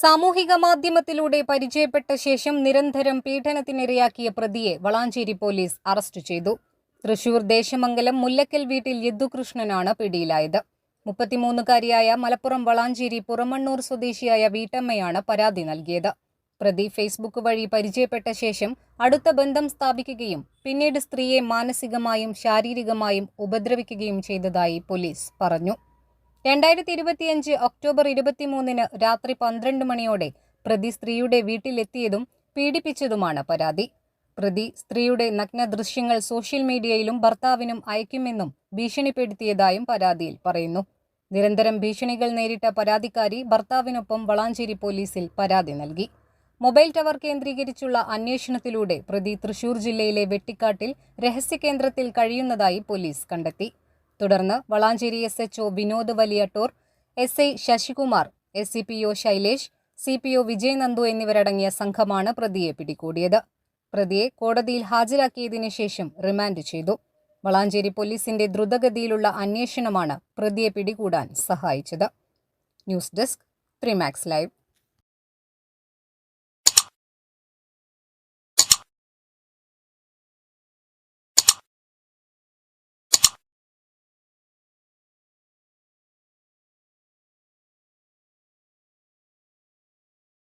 സാമൂഹിക മാധ്യമത്തിലൂടെ പരിചയപ്പെട്ട ശേഷം നിരന്തരം പീഡനത്തിനിരയാക്കിയ പ്രതിയെ വളാഞ്ചേരി പോലീസ് അറസ്റ്റ് ചെയ്തു. തൃശൂർ ദേശമംഗലം മുല്ലക്കൽ വീട്ടിൽ യദുകൃഷ്ണനാണ് പിടിയിലായത്. മുപ്പത്തിമൂന്നുകാരിയായ മലപ്പുറം വളാഞ്ചേരി പുറമണ്ണൂർ സ്വദേശിയായ വീട്ടമ്മയാണ് പരാതി നൽകിയത്. പ്രതി ഫേസ്ബുക്ക് വഴി പരിചയപ്പെട്ട ശേഷം അടുത്ത ബന്ധം സ്ഥാപിക്കുകയും പിന്നീട് സ്ത്രീയെ മാനസികമായും ശാരീരികമായും ഉപദ്രവിക്കുകയും ചെയ്തതായി പോലീസ് പറഞ്ഞു. രണ്ടായിരത്തി ഇരുപത്തിയഞ്ച് ഒക്ടോബർ ഇരുപത്തിമൂന്നിന് രാത്രി പന്ത്രണ്ട് മണിയോടെ പ്രതി സ്ത്രീയുടെ വീട്ടിലെത്തിയതും പീഡിപ്പിച്ചതുമാണ് പരാതി. പ്രതി സ്ത്രീയുടെ നഗ്ന ദൃശ്യങ്ങൾ സോഷ്യൽ മീഡിയയിലും ഭർത്താവിനും അയക്കുമെന്നും ഭീഷണിപ്പെടുത്തിയതായും പരാതിയിൽ പറയുന്നു. നിരന്തരം ഭീഷണികൾ നേരിട്ട പരാതിക്കാരി ഭർത്താവിനൊപ്പം വളാഞ്ചേരി പോലീസിൽ പരാതി നൽകി. മൊബൈൽ ടവർ കേന്ദ്രീകരിച്ചുള്ള അന്വേഷണത്തിലൂടെ പ്രതി തൃശൂർ ജില്ലയിലെ വെട്ടിക്കാട്ടിൽ രഹസ്യകേന്ദ്രത്തിൽ കഴിയുന്നതായി പോലീസ് കണ്ടെത്തി. തുടർന്ന് Valanchery S H O Vinod Valiyattur S I Sasikumar S C P O Shailesh C P O Vijay Nandu എന്നിവരടങ്ങിയ സംഘമാണ് പ്രതിയെ പിടികൂടിയത്. പ്രതിയെ കോടതിയിൽ ഹാജരാക്കിയതിനു ശേഷം റിമാൻഡ് ചെയ്തു. വളാഞ്ചേരി പോലീസിന്റെ ദ്രുതഗതിയിലുള്ള അന്വേഷണമാണ് പ്രതിയെ പിടികൂടാൻ സഹായിച്ചത്. News desk Trimax live.